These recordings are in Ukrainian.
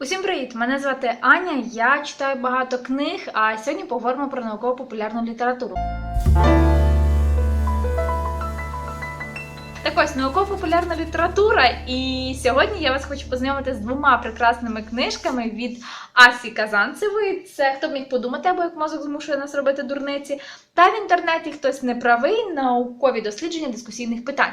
Усім привіт! Мене звати Аня. Я читаю багато книг, а сьогодні поговоримо про науково-популярну літературу. Ось науково-популярна література, і сьогодні я вас хочу познайомити з двома прекрасними книжками від Асі Казанцевої. Це хто б міг подумати, або як мозок змушує нас робити дурниці. Та в інтернеті хтось неправий наукові дослідження дискусійних питань.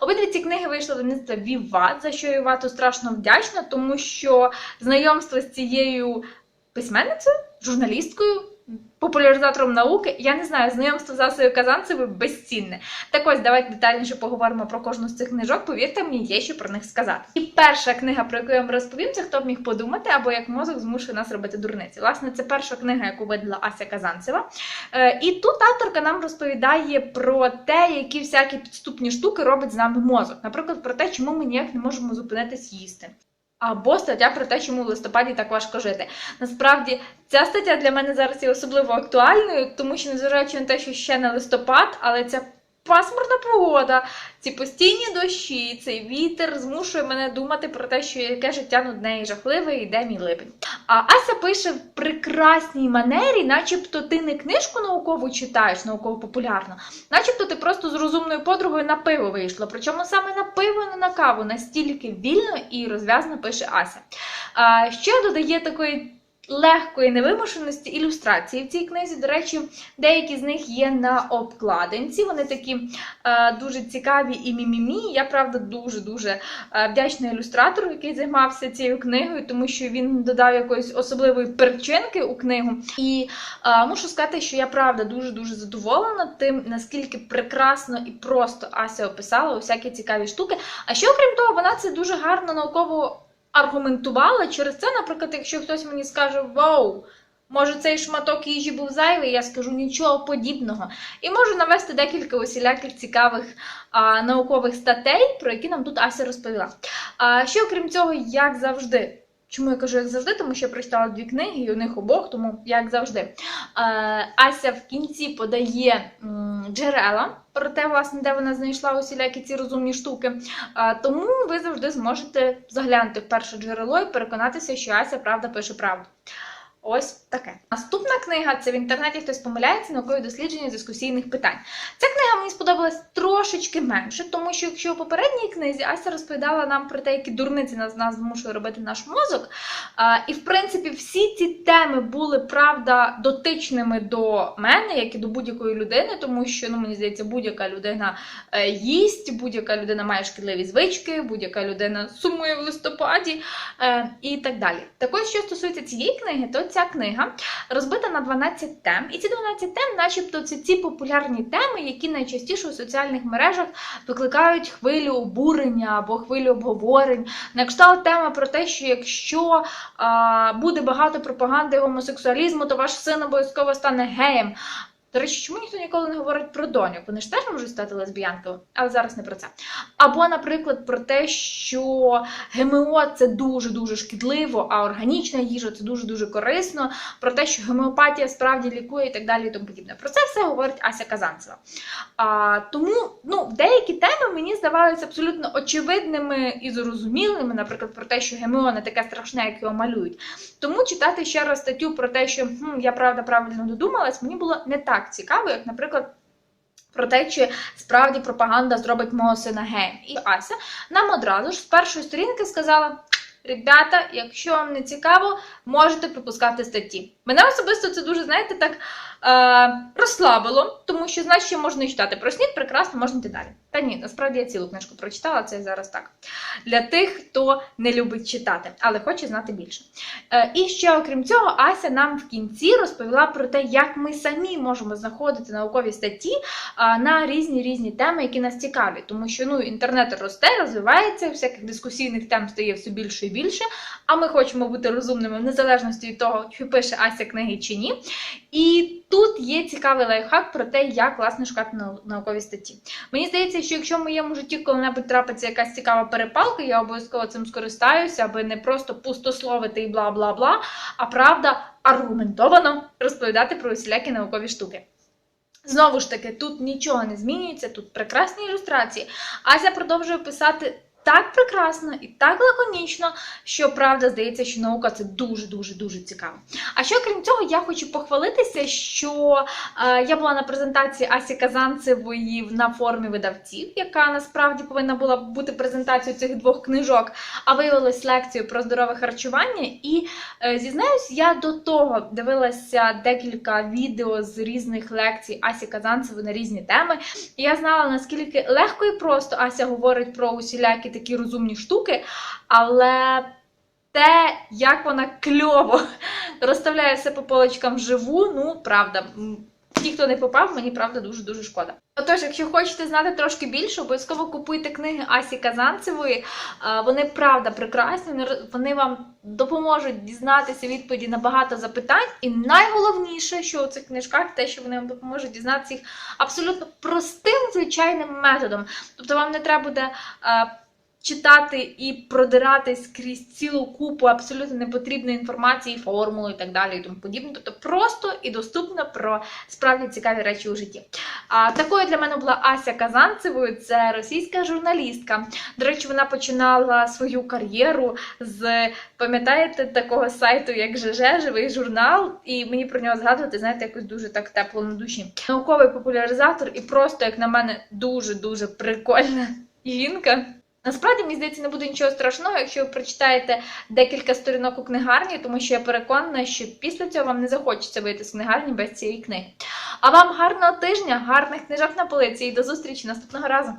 Обидві ці книги вийшли в видавництва Віват, за що Вівату страшно вдячна, тому що знайомство з цією письменницею, журналісткою, популяризатором науки, я не знаю, знайомство з Асою Казанцевою безцінне. Так ось, давайте детальніше поговоримо про кожну з цих книжок. Повірте мені, є що про них сказати. І перша книга, про яку я вам розповім, це хто б міг подумати, або як мозок змушує нас робити дурниці. Власне, це перша книга, яку видала Ася Казанцева. Е, і тут авторка нам розповідає про те, які всякі підступні штуки робить з нами мозок. Наприклад, про те, чому ми ніяк не можемо зупинитись їсти. Або стаття про те, чому в листопаді так важко жити. Насправді, ця стаття для мене зараз є особливо актуальною, тому що, незважаючи на те, що ще не листопад, але ця пасмурна погода, ці постійні дощі, цей вітер змушує мене думати про те, що яке життя нудне і жахливе, і йде мій липень. А Ася пише в прекрасній манері, начебто ти не книжку наукову читаєш, науково-популярну, начебто ти просто з розумною подругою на пиво вийшла. Причому саме на пиво, не на каву, настільки вільно і розв'язно пише Ася. А, ще додає такої. Легкої невимушеності ілюстрації в цій книзі. До речі, деякі з них є на обкладинці. Вони такі е, дуже цікаві і мімімі. Я правда дуже дуже е, вдячна ілюстратору, який займався цією книгою, тому що він додав якоїсь особливої перчинки у книгу. І е, мушу сказати, що я правда дуже дуже задоволена тим, наскільки прекрасно і просто Ася описала усякі цікаві штуки. А ще окрім того, вона це дуже гарно науково аргументувала через це, наприклад, якщо хтось мені скаже Вау, може цей шматок їжі був зайвий, я скажу нічого подібного. І можу навести декілька усіляких цікавих а, наукових статей, про які нам тут Ася розповіла. А ще окрім цього, як завжди. Чому я кажу, як завжди, тому що я прочитала дві книги, і у них обох, тому як завжди. Е, Ася в кінці подає джерела про те, власне, де вона знайшла усілякі ці розумні штуки. Е, тому ви завжди зможете заглянути в перше джерело і переконатися, що Ася правда пише правду. Ось таке. Наступна книга це в інтернеті хтось помиляється наукові дослідження дискусійних питань. Ця книга мені сподобалась трошечки менше, тому що якщо у попередній книзі Ася розповідала нам про те, які дурниці нас, нас змушує робити наш мозок. А, і в принципі всі ці теми були правда дотичними до мене, як і до будь-якої людини, тому що ну мені здається, будь-яка людина е, їсть, будь-яка людина має шкідливі звички, будь-яка людина сумує в листопаді е, і так далі. Так ось, що стосується цієї книги, то ця книга розбита на 12 тем. І ці 12 тем, начебто, це ці популярні теми, які найчастіше у соціальних мережах викликають хвилю обурення або хвилю обговорень. На кшталт тема про те, що якщо а, буде багато пропаганди гомосексуалізму, то ваш син обов'язково стане геєм. До речі, чому ніхто ніколи не говорить про доньок? Вони ж теж можуть стати лесбіянками, але зараз не про це. Або, наприклад, про те, що ГМО це дуже-дуже шкідливо, а органічна їжа це дуже-дуже корисно, про те, що гомеопатія справді лікує і так далі і тому подібне. Про це все говорить Ася Казанцева. А, тому ну, деякі теми мені здавалися абсолютно очевидними і зрозумілими, наприклад, про те, що ГМО не таке страшне, як його малюють. Тому читати ще раз статтю про те, що хм, я правда правильно додумалась, мені було не так цікаво, як, наприклад. Про те, чи справді пропаганда зробить мого сина геєм. І Ася нам одразу ж з першої сторінки сказала: ребята, якщо вам не цікаво, можете пропускати статті. Мене особисто це дуже, знаєте, так е, розслабило, тому що, значить, можна і читати. Про снід прекрасно можна йти далі. Та ні, насправді я цілу книжку прочитала, це зараз так. Для тих, хто не любить читати, але хоче знати більше. Е, і ще, окрім цього, Ася нам в кінці розповіла про те, як ми самі можемо знаходити наукові статті на різні різні теми, які нас цікавлять. Тому що ну, інтернет росте, розвивається, всяких дискусійних тем стає все більше і більше. А ми хочемо бути розумними в незалежності від того, чи пише Ася книги чи ні. І тут є цікавий лайфхак про те, як власне шукати нау- наукові статті. Мені здається, що якщо в моєму житті коли-небудь трапиться якась цікава перепалка, я обов'язково цим скористаюся, аби не просто пустословити і бла бла бла, а правда аргументовано розповідати про усілякі наукові штуки. Знову ж таки, тут нічого не змінюється, тут прекрасні ілюстрації. Ася продовжує писати так прекрасно і так лаконічно, що правда здається, що наука це дуже дуже цікаво. А ще крім цього, я хочу похвалитися, що е, я була на презентації Асі Казанцевої на форумі видавців, яка насправді повинна була бути презентацією цих двох книжок, а виявилась лекцією про здорове харчування. І е, зізнаюсь, я до того дивилася декілька відео з різних лекцій Асі Казанцевої на різні теми. І я знала, наскільки легко і просто Ася говорить про усілякі такі розумні штуки, але те, як вона кльово розставляє все по полочкам вживу, ну правда. Ті, хто не попав, мені правда дуже дуже шкода. Отож, якщо хочете знати трошки більше, обов'язково купуйте книги Асі Казанцевої. Вони правда прекрасні, вони вам допоможуть дізнатися відповіді на багато запитань. І найголовніше, що у цих книжках, те, що вони вам допоможуть дізнатися їх абсолютно простим звичайним методом. Тобто вам не треба буде. Читати і продиратись крізь цілу купу абсолютно непотрібної інформації, формули і так далі, і тому подібне. Тобто просто і доступно про справді цікаві речі у житті. А такою для мене була Ася Казанцевою, це російська журналістка. До речі, вона починала свою кар'єру з пам'ятаєте такого сайту, як ЖЖ, живий журнал, і мені про нього згадувати, знаєте, якось дуже так тепло на душі. Науковий популяризатор і просто, як на мене, дуже дуже прикольна жінка. Насправді, мені здається, не буде нічого страшного, якщо ви прочитаєте декілька сторінок у книгарні, тому що я переконана, що після цього вам не захочеться вийти з книгарні без цієї книги. А вам гарного тижня, гарних книжок на полиці і до зустрічі наступного разу!